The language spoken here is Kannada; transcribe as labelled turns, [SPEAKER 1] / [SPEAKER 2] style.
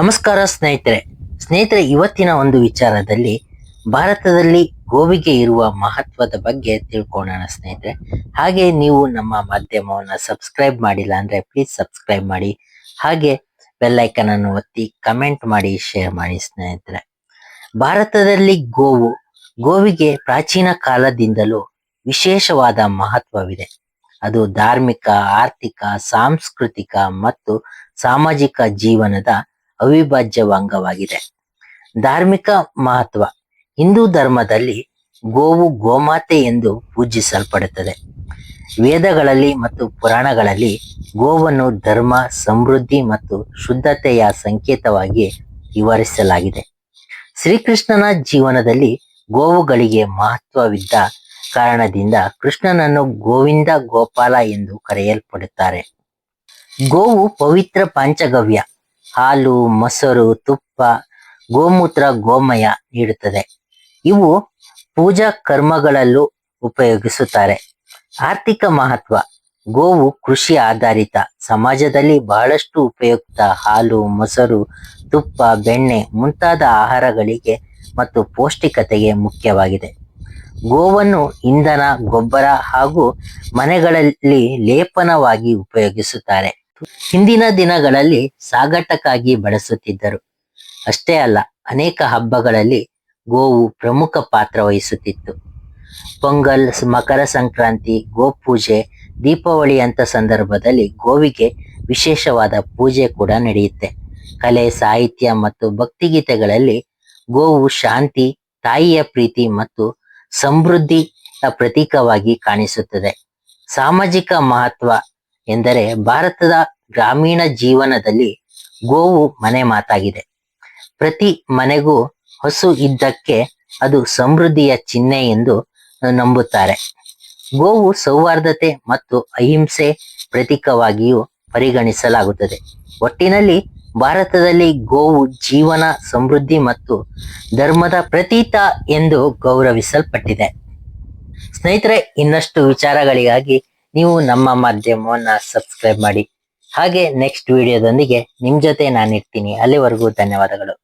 [SPEAKER 1] ನಮಸ್ಕಾರ ಸ್ನೇಹಿತರೆ. ಸ್ನೇಹಿತರೆ, ಇವತ್ತಿನ ಒಂದು ವಿಚಾರದಲ್ಲಿ ಭಾರತದಲ್ಲಿ ಗೋವಿಗೆ ಇರುವ ಮಹತ್ವದ ಬಗ್ಗೆ ತಿಳ್ಕೊಳ್ಳೋಣ ಸ್ನೇಹಿತರೆ. ಹಾಗೆ ನೀವು ನಮ್ಮ ಮಾಧ್ಯಮವನ್ನ ಸಬ್ಸ್ಕ್ರೈಬ್ ಮಾಡಿಲ್ಲ ಅಂದ್ರೆ ಪ್ಲೀಸ್ ಸಬ್ಸ್ಕ್ರೈಬ್ ಮಾಡಿ. ಹಾಗೆ ಬೆಲ್ಲೈಕನ್ ಅನ್ನು ಒತ್ತಿ ಕಮೆಂಟ್ ಮಾಡಿ ಶೇರ್ ಮಾಡಿ ಸ್ನೇಹಿತರೆ. ಭಾರತದಲ್ಲಿ ಗೋವು, ಗೋವಿಗೆ ಪ್ರಾಚೀನ ಕಾಲದಿಂದಲೂ ವಿಶೇಷವಾದ ಮಹತ್ವವಿದೆ. ಅದು ಧಾರ್ಮಿಕ, ಆರ್ಥಿಕ, ಸಾಂಸ್ಕೃತಿಕ ಮತ್ತು ಸಾಮಾಜಿಕ ಜೀವನದ ಅವಿಭಾಜ್ಯ ಅಂಗವಾಗಿದೆ. ಧಾರ್ಮಿಕ ಮಹತ್ವ. ಹಿಂದೂ ಧರ್ಮದಲ್ಲಿ ಗೋವು ಗೋಮಾತೆ ಎಂದು ಪೂಜಿಸಲ್ಪಡುತ್ತದೆ. ವೇದಗಳಲ್ಲಿ ಮತ್ತು ಪುರಾಣಗಳಲ್ಲಿ ಗೋವನ್ನು ಧರ್ಮ, ಸಮೃದ್ಧಿ ಮತ್ತು ಶುದ್ಧತೆಯ ಸಂಕೇತವಾಗಿ ವಿವರಿಸಲಾಗಿದೆ. ಶ್ರೀಕೃಷ್ಣನ ಜೀವನದಲ್ಲಿ ಗೋವುಗಳಿಗೆ ಮಹತ್ವವಿದ್ದ ಕಾರಣದಿಂದ ಕೃಷ್ಣನನ್ನು ಗೋವಿಂದ ಗೋಪಾಲ ಎಂದು ಕರೆಯಲ್ಪಡುತ್ತಾರೆ. ಗೋವು ಪವಿತ್ರ ಪಾಂಚಗವ್ಯ. ಹಾಲು, ಮೊಸರು, ತುಪ್ಪ, ಗೋಮೂತ್ರ, ಗೋಮಯ ನೀಡುತ್ತದೆ. ಇವು ಪೂಜಾ ಕರ್ಮಗಳಲ್ಲೂ ಉಪಯೋಗಿಸುತ್ತಾರೆ. ಆರ್ಥಿಕ ಮಹತ್ವ. ಗೋವು ಕೃಷಿ ಆಧಾರಿತ. ಸಮಾಜದಲ್ಲಿ ಬಹಳಷ್ಟು ಉಪಯುಕ್ತ ಹಾಲು, ಮೊಸರು, ತುಪ್ಪ, ಬೆಣ್ಣೆ ಮುಂತಾದ ಆಹಾರಗಳಿಗೆ ಮತ್ತು ಪೌಷ್ಟಿಕತೆಗೆ ಮುಖ್ಯವಾಗಿದೆ. ಗೋವನ್ನು ಇಂಧನ, ಗೊಬ್ಬರ ಹಾಗೂ ಮನೆಗಳಲ್ಲಿ ಲೇಪನವಾಗಿ ಉಪಯೋಗಿಸುತ್ತಾರೆ. ಹಿಂದಿನ ದಿನಗಳಲ್ಲಿ ಸಾಗಾಟಕ್ಕಾಗಿ ಬಳಸುತ್ತಿದ್ದರು. ಅಷ್ಟೇ ಅಲ್ಲ, ಅನೇಕ ಹಬ್ಬಗಳಲ್ಲಿ ಗೋವು ಪ್ರಮುಖ ಪಾತ್ರ ವಹಿಸುತ್ತಿತ್ತು. ಪೊಂಗಲ್, ಮಕರ ಸಂಕ್ರಾಂತಿ, ಗೋಪೂಜೆ, ದೀಪಾವಳಿ ಅಂತ ಸಂದರ್ಭದಲ್ಲಿ ಗೋವಿಗೆ ವಿಶೇಷವಾದ ಪೂಜೆ ಕೂಡ ನಡೆಯುತ್ತೆ. ಕಲೆ, ಸಾಹಿತ್ಯ ಮತ್ತು ಭಕ್ತಿಗೀತೆಗಳಲ್ಲಿ ಗೋವು ಶಾಂತಿ, ತಾಯಿಯ ಪ್ರೀತಿ ಮತ್ತು ಸಮೃದ್ಧಿಯ ಪ್ರತೀಕವಾಗಿ ಕಾಣಿಸುತ್ತದೆ. ಸಾಮಾಜಿಕ ಮಹತ್ವ ಎಂದರೆ ಭಾರತದ ಗ್ರಾಮೀಣ ಜೀವನದಲ್ಲಿ ಗೋವು ಮನೆ ಮಾತಾಗಿದೆ. ಪ್ರತಿ ಮನೆಗೂ ಹಸು ಇದ್ದಕ್ಕೆ ಅದು ಸಮೃದ್ಧಿಯ ಚಿಹ್ನೆ ಎಂದು ನಂಬುತ್ತಾರೆ. ಗೋವು ಸೌಹಾರ್ದತೆ ಮತ್ತು ಅಹಿಂಸೆ ಪ್ರತೀಕವಾಗಿಯೂ ಪರಿಗಣಿಸಲಾಗುತ್ತದೆ. ಒಟ್ಟಿನಲ್ಲಿ ಭಾರತದಲ್ಲಿ ಗೋವು ಜೀವನ, ಸಮೃದ್ಧಿ ಮತ್ತು ಧರ್ಮದ ಪ್ರತೀತ ಎಂದು ಗೌರವಿಸಲ್ಪಟ್ಟಿದೆ. ಸ್ನೇಹಿತರೆ, ಇನ್ನಷ್ಟು ವಿಚಾರಗಳಿಗಾಗಿ ನೀವು ನಮ್ಮ ಮಾಧ್ಯಮವನ್ನ ಸಬ್ಸ್ಕ್ರೈಬ್ ಮಾಡಿ. ಹಾಗೆ ನೆಕ್ಸ್ಟ್ ವಿಡಿಯೋದೊಂದಿಗೆ ನಿಮ್ ಜೊತೆ ನಾನು ಇರ್ತೀನಿ ಅಲ್ಲಿವರೆಗೂ ಧನ್ಯವಾದಗಳು.